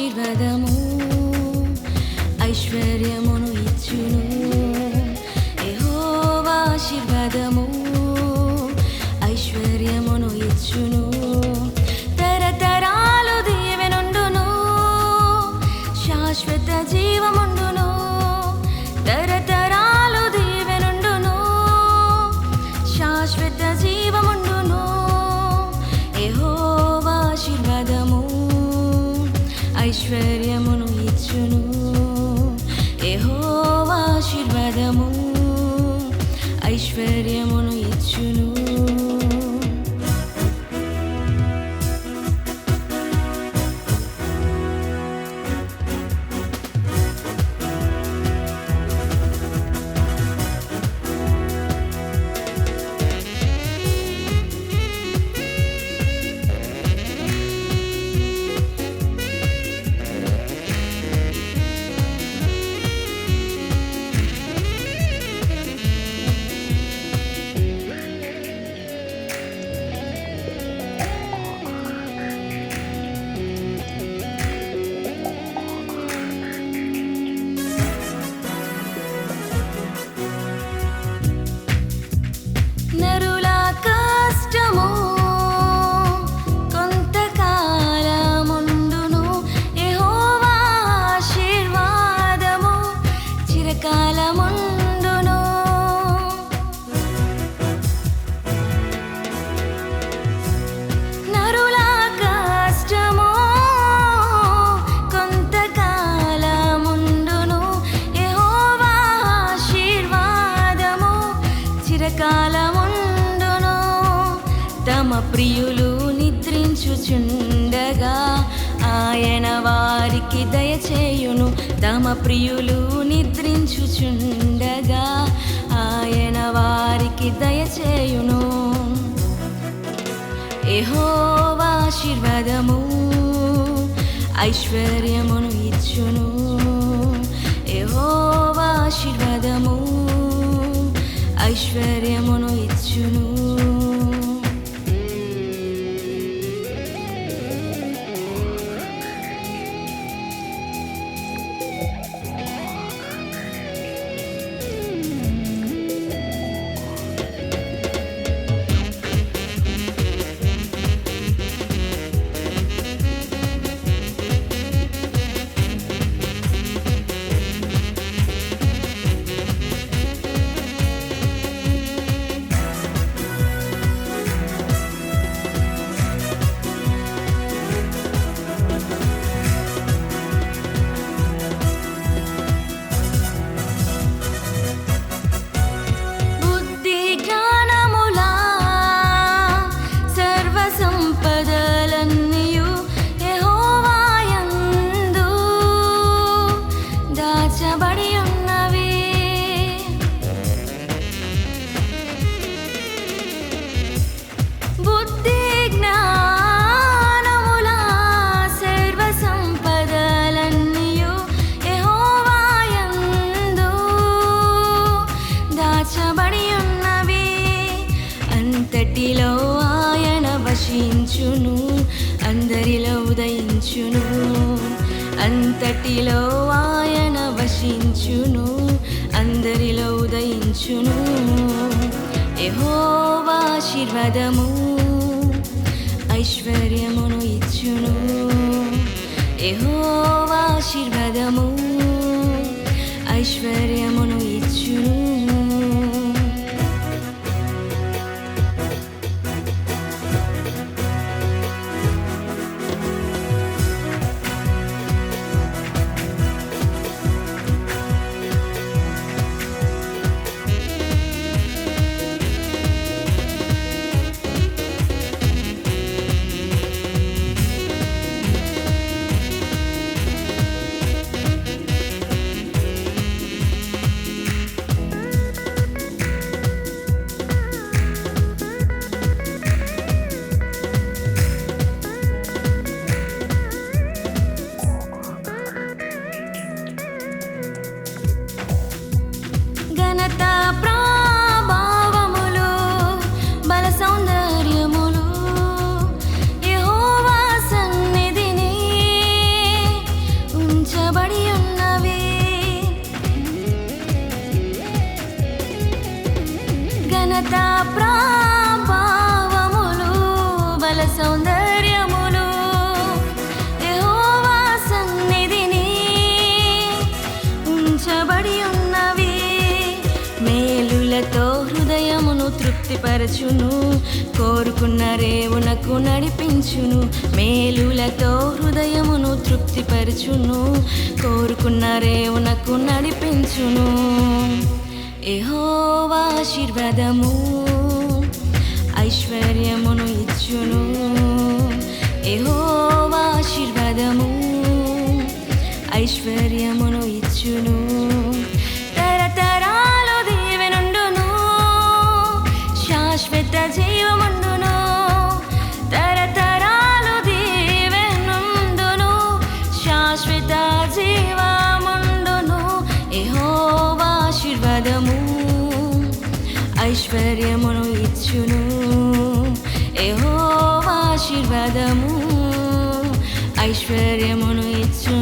ఆశీర్వాదము ఐశ్వర్యమును ఇచ్చును ఐశ్వర్యమును తమ ప్రియులు నిద్రించుచుండగా ఆయన వారికి దయచేయును. తమ ప్రియులు నిద్రించుచుండగా ఆయన వారికి దయచేయును. యెహోవా ఐశ్వర్యమును ఇచ్చును. యెహోవా ఐశ్వర్యమును ఇచ్చును. దాచబడి ఉన్నవి. బుద్ధి జ్ఞానముల సర్వ సంపదలన్నీయు యెహోవాయందు దాచబడి ఉన్నవి. అంతటిలో ఆయన వశించును అందరిలో ఉదయించును. అంతటిలో ఆయన వశించును అందరిలో ఉదయించును. యెహోవా ఆశీర్వాదము ఐశ్వర్యమును ఇచ్చును. యెహోవా బల సౌందర్యములు. సన్నిధిని ఉంచబడి ఉన్నవి. ఘనత ప్రా పరచును కోరుకున్న రేవునకు నడిపించును మేలులతో హృదయమును తృప్తిపరచును కోరుకున్న రేవునకు నడిపించును. ఎహోవా ఆశీర్వాదము ఐశ్వర్యమును ఇచ్చును. ఎహోవా ఆశీర్వాదము ఐశ్వర్యమును ఇచ్చును. జీవముండును తరతరాలు దీవెనుండును శాశ్వత జీవముండును ఎహోవా ఆశీర్వాదము ఐశ్వర్యమును ఇచ్చును ఎహోవా ఆశీర్వాదము ఐశ్వర్యమును ఇచ్చును